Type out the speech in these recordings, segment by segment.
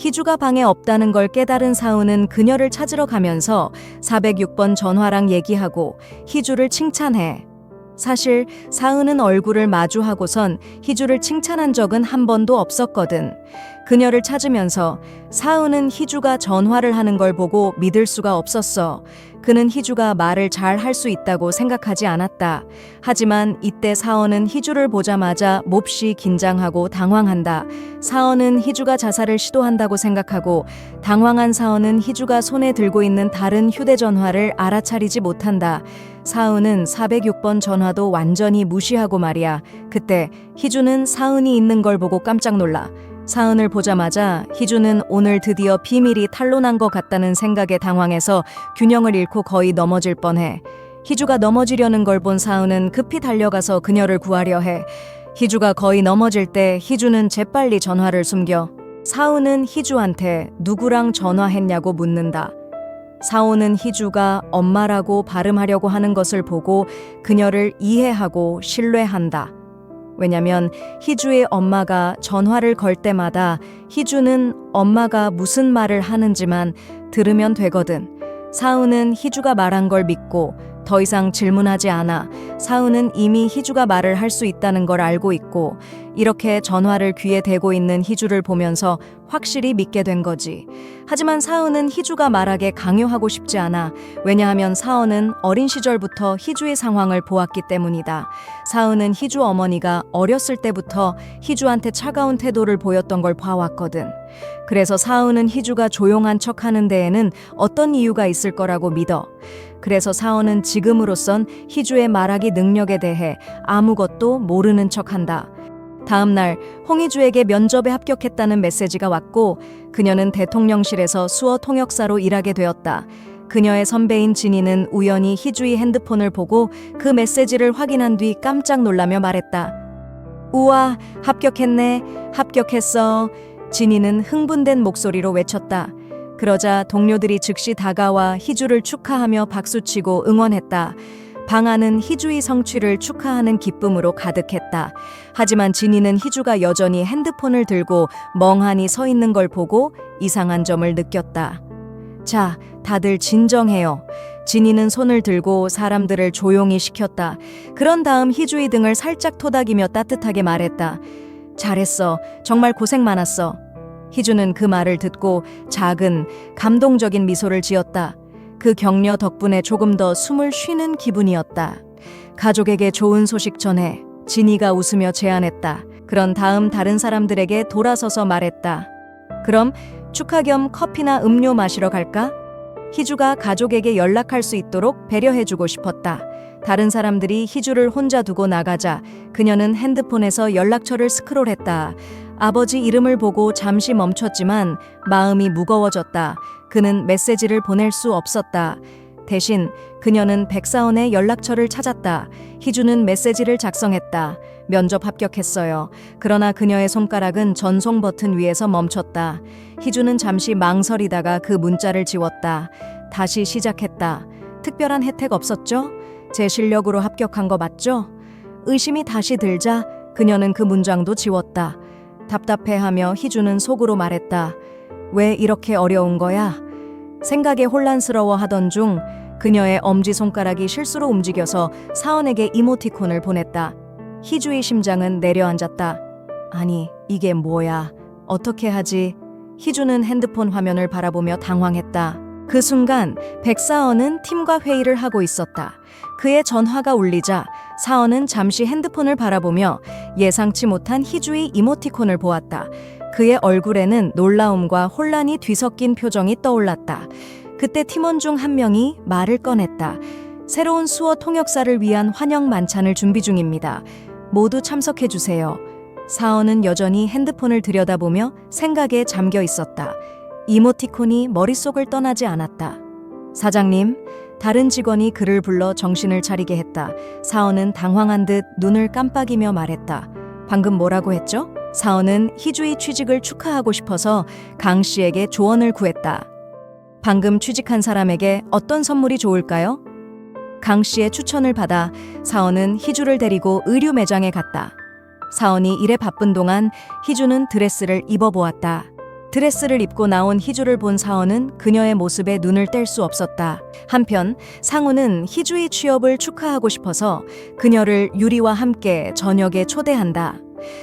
희주가 방에 없다는 걸 깨달은 사우는 그녀를 찾으러 가면서 406번 전화랑 얘기하고 희주를 칭찬해. 사실 사은은 얼굴을 마주하고선 희주를 칭찬한 적은 한 번도 없었거든. 그녀를 찾으면서 사은은 희주가 전화를 하는 걸 보고 믿을 수가 없었어. 그는 희주가 말을 잘 할 수 있다고 생각하지 않았다. 하지만 이때 사원은 희주를 보자마자 몹시 긴장하고 당황한다. 사원은 희주가 자살을 시도한다고 생각하고 당황한 사원은 희주가 손에 들고 있는 다른 휴대전화를 알아차리지 못한다. 사은은 406번 전화도 완전히 무시하고 말이야. 그때 희주는 사은이 있는 걸 보고 깜짝 놀라. 사은을 보자마자 희주는 오늘 드디어 비밀이 탄로난 것 같다는 생각에 당황해서 균형을 잃고 거의 넘어질 뻔해. 희주가 넘어지려는 걸 본 사은은 급히 달려가서 그녀를 구하려 해. 희주가 거의 넘어질 때 희주는 재빨리 전화를 숨겨. 사은은 희주한테 누구랑 전화했냐고 묻는다. 사오는 희주가 엄마라고 발음하려고 하는 것을 보고 그녀를 이해하고 신뢰한다. 왜냐면 희주의 엄마가 전화를 걸 때마다 희주는 엄마가 무슨 말을 하는지만 들으면 되거든. 사우는 희주가 말한 걸 믿고 더 이상 질문하지 않아. 사우는 이미 희주가 말을 할 수 있다는 걸 알고 있고 이렇게 전화를 귀에 대고 있는 희주를 보면서 확실히 믿게 된 거지. 하지만 사우는 희주가 말하게 강요하고 싶지 않아. 왜냐하면 사우는 어린 시절부터 희주의 상황을 보았기 때문이다. 사우는 희주 어머니가 어렸을 때부터 희주한테 차가운 태도를 보였던 걸 봐왔거든. 그래서 사우는 희주가 조용한 척 하는 데에는 어떤 이유가 있을 거라고 믿어. 그래서 사원은 지금으로선 희주의 말하기 능력에 대해 아무것도 모르는 척 한다. 다음 날 홍희주에게 면접에 합격했다는 메시지가 왔고 그녀는 대통령실에서 수어 통역사로 일하게 되었다. 그녀의 선배인 진이는 우연히 희주의 핸드폰을 보고 그 메시지를 확인한 뒤 깜짝 놀라며 말했다. 우와, 합격했네. 합격했어. 진이는 흥분된 목소리로 외쳤다. 그러자 동료들이 즉시 다가와 희주를 축하하며 박수치고 응원했다. 방 안은 희주의 성취를 축하하는 기쁨으로 가득했다. 하지만 진이는 희주가 여전히 핸드폰을 들고 멍하니 서 있는 걸 보고 이상한 점을 느꼈다. 자, 다들 진정해요. 진이는 손을 들고 사람들을 조용히 시켰다. 그런 다음 희주의 등을 살짝 토닥이며 따뜻하게 말했다. 잘했어. 정말 고생 많았어. 희주는 그 말을 듣고 작은 감동적인 미소를 지었다. 그 격려 덕분에 조금 더 숨을 쉬는 기분이었다. 가족에게 좋은 소식 전해 진이가 웃으며 제안했다. 그런 다음 다른 사람들에게 돌아서서 말했다. 그럼 축하 겸 커피나 음료 마시러 갈까? 희주가 가족에게 연락할 수 있도록 배려해주고 싶었다. 다른 사람들이 희주를 혼자 두고 나가자 그녀는 핸드폰에서 연락처를 스크롤했다. 아버지 이름을 보고 잠시 멈췄지만 마음이 무거워졌다. 그는 메시지를 보낼 수 없었다. 대신 그녀는 백사원의 연락처를 찾았다. 희주는 메시지를 작성했다. 면접 합격했어요. 그러나 그녀의 손가락은 전송 버튼 위에서 멈췄다. 희주는 잠시 망설이다가 그 문자를 지웠다. 다시 시작했다. 특별한 혜택 없었죠? 제 실력으로 합격한 거 맞죠? 의심이 다시 들자 그녀는 그 문장도 지웠다. 답답해하며 희주는 속으로 말했다. 왜 이렇게 어려운 거야? 생각에 혼란스러워 하던 중 그녀의 엄지손가락이 실수로 움직여서 사원에게 이모티콘을 보냈다. 희주의 심장은 내려앉았다. 아니, 이게 뭐야? 어떻게 하지? 희주는 핸드폰 화면을 바라보며 당황했다. 그 순간 백사원은 팀과 회의를 하고 있었다. 그의 전화가 울리자 사원은 잠시 핸드폰을 바라보며 예상치 못한 희주의 이모티콘을 보았다. 그의 얼굴에는 놀라움과 혼란이 뒤섞인 표정이 떠올랐다. 그때 팀원 중 한 명이 말을 꺼냈다. 새로운 수어 통역사를 위한 환영 만찬을 준비 중입니다. 모두 참석해 주세요. 사원은 여전히 핸드폰을 들여다보며 생각에 잠겨 있었다. 이모티콘이 머릿속을 떠나지 않았다. 사장님, 다른 직원이 그를 불러 정신을 차리게 했다. 사원은 당황한 듯 눈을 깜빡이며 말했다. 방금 뭐라고 했죠? 사원은 희주의 취직을 축하하고 싶어서 강 씨에게 조언을 구했다. 방금 취직한 사람에게 어떤 선물이 좋을까요? 강 씨의 추천을 받아 사원은 희주를 데리고 의류 매장에 갔다. 사원이 일에 바쁜 동안 희주는 드레스를 입어보았다. 드레스를 입고 나온 희주를 본 사원은 그녀의 모습에 눈을 뗄 수 없었다. 한편 상우는 희주의 취업을 축하하고 싶어서 그녀를 유리와 함께 저녁에 초대한다.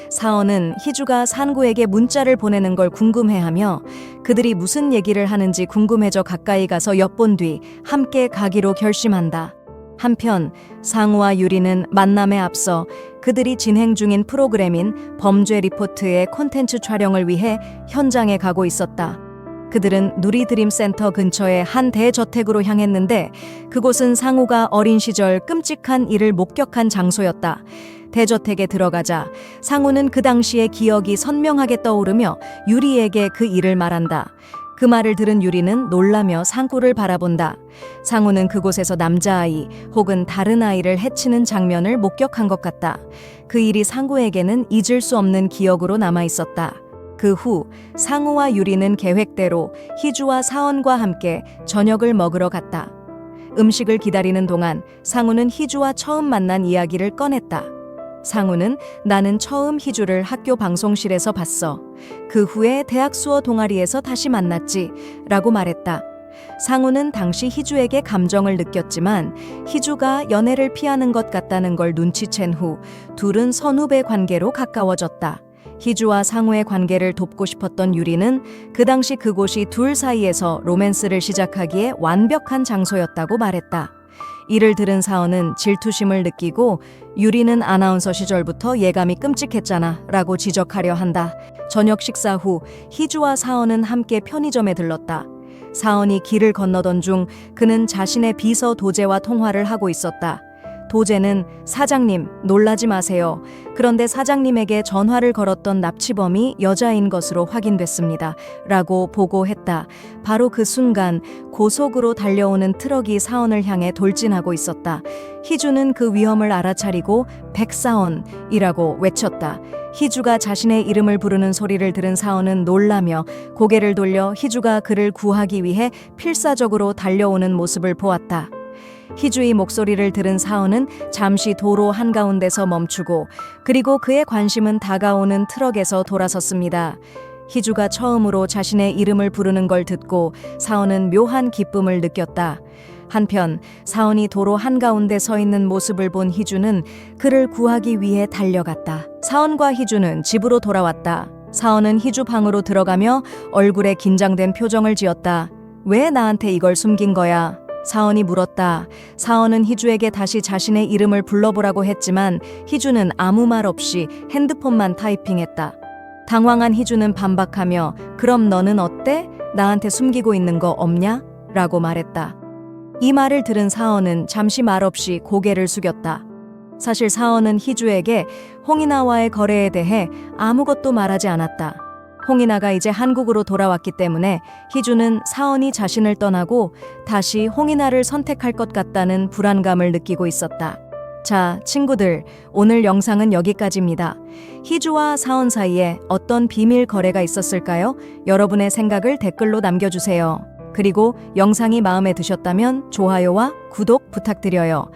사원은 희주가 산구에게 문자를 보내는 걸 궁금해하며 그들이 무슨 얘기를 하는지 궁금해져 가까이 가서 엿본 뒤 함께 가기로 결심한다. 한편 상우와 유리는 만남에 앞서 그들이 진행 중인 프로그램인 범죄 리포트의 콘텐츠 촬영을 위해 현장에 가고 있었다. 그들은 누리드림 센터 근처의 한 대저택으로 향했는데 그곳은 상우가 어린 시절 끔찍한 일을 목격한 장소였다. 대저택에 들어가자 상우는 그 당시의 기억이 선명하게 떠오르며 유리에게 그 일을 말한다. 그 말을 들은 유리는 놀라며 상구를 바라본다. 상우는 그곳에서 남자아이 혹은 다른 아이를 해치는 장면을 목격한 것 같다. 그 일이 상구에게는 잊을 수 없는 기억으로 남아 있었다. 그 후 상우와 유리는 계획대로 희주와 사원과 함께 저녁을 먹으러 갔다. 음식을 기다리는 동안 상우는 희주와 처음 만난 이야기를 꺼냈다. 상우는 나는 처음 희주를 학교 방송실에서 봤어. 그 후에 대학 수어 동아리에서 다시 만났지. 라고 말했다. 상우는 당시 희주에게 감정을 느꼈지만 희주가 연애를 피하는 것 같다는 걸 눈치챈 후 둘은 선후배 관계로 가까워졌다. 희주와 상우의 관계를 돕고 싶었던 유리는 그 당시 그곳이 둘 사이에서 로맨스를 시작하기에 완벽한 장소였다고 말했다. 이를 들은 사원은 질투심을 느끼고 유리는 아나운서 시절부터 예감이 끔찍했잖아 라고 지적하려 한다. 저녁 식사 후 희주와 사원은 함께 편의점에 들렀다. 사원이 길을 건너던 중 그는 자신의 비서 도제와 통화를 하고 있었다. 도제는 사장님, 놀라지 마세요. 그런데 사장님에게 전화를 걸었던 납치범이 여자인 것으로 확인됐습니다. 라고 보고했다. 바로 그 순간 고속으로 달려오는 트럭이 사원을 향해 돌진하고 있었다. 희주는 그 위험을 알아차리고 백사원이라고 외쳤다. 희주가 자신의 이름을 부르는 소리를 들은 사원은 놀라며 고개를 돌려 희주가 그를 구하기 위해 필사적으로 달려오는 모습을 보았다. 희주의 목소리를 들은 사원은 잠시 도로 한가운데서 멈추고 그리고 그의 관심은 다가오는 트럭에서 돌아섰습니다. 희주가 처음으로 자신의 이름을 부르는 걸 듣고 사원은 묘한 기쁨을 느꼈다. 한편 사원이 도로 한가운데 서 있는 모습을 본 희주는 그를 구하기 위해 달려갔다. 사원과 희주는 집으로 돌아왔다. 사원은 희주 방으로 들어가며 얼굴에 긴장된 표정을 지었다. 왜 나한테 이걸 숨긴 거야? 사원이 물었다. 사원은 희주에게 다시 자신의 이름을 불러보라고 했지만 희주는 아무 말 없이 핸드폰만 타이핑했다. 당황한 희주는 반박하며 그럼 너는 어때? 나한테 숨기고 있는 거 없냐? 라고 말했다. 이 말을 들은 사원은 잠시 말없이 고개를 숙였다. 사실 사원은 희주에게 홍이나와의 거래에 대해 아무것도 말하지 않았다. 홍이나가 이제 한국으로 돌아왔기 때문에 희주는 사원이 자신을 떠나고 다시 홍이나를 선택할 것 같다는 불안감을 느끼고 있었다. 자, 친구들, 오늘 영상은 여기까지입니다. 희주와 사원 사이에 어떤 비밀 거래가 있었을까요? 여러분의 생각을 댓글로 남겨주세요. 그리고 영상이 마음에 드셨다면 좋아요와 구독 부탁드려요.